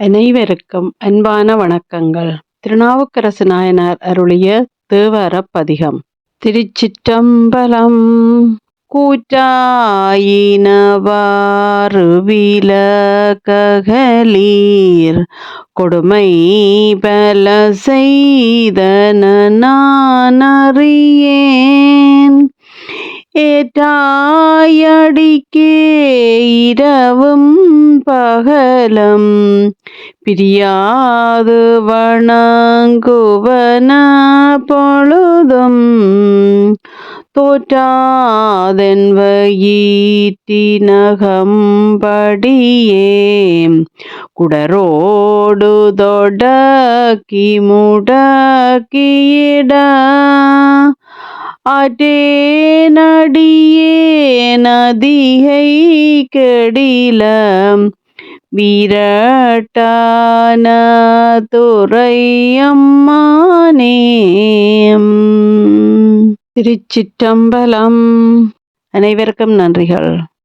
அனைவருக்கும் அன்பான வணக்கங்கள். திருநாவுக்கரசு நாயனார் அருளிய தேவார பதிகம். திருச்சிற்றம்பலம் கூற்றாயினவாறு விலகலீர் கொடுமை பல செய்தன நான் அறியேன் ஏற்றாயடிக்கே இரவும் பகலம் பிரியாது வணங்குவன பொழுதும் தோற்றாதென் வயிற்றினகம்படியே குடரோடு தொடக்கி முடக்கியிட அட்டேனடியே நதிகை கெடில விரட்டான துறையம்மானே திருச்சிற்றம்பலம். அனைவருக்கும் நன்றிகள்.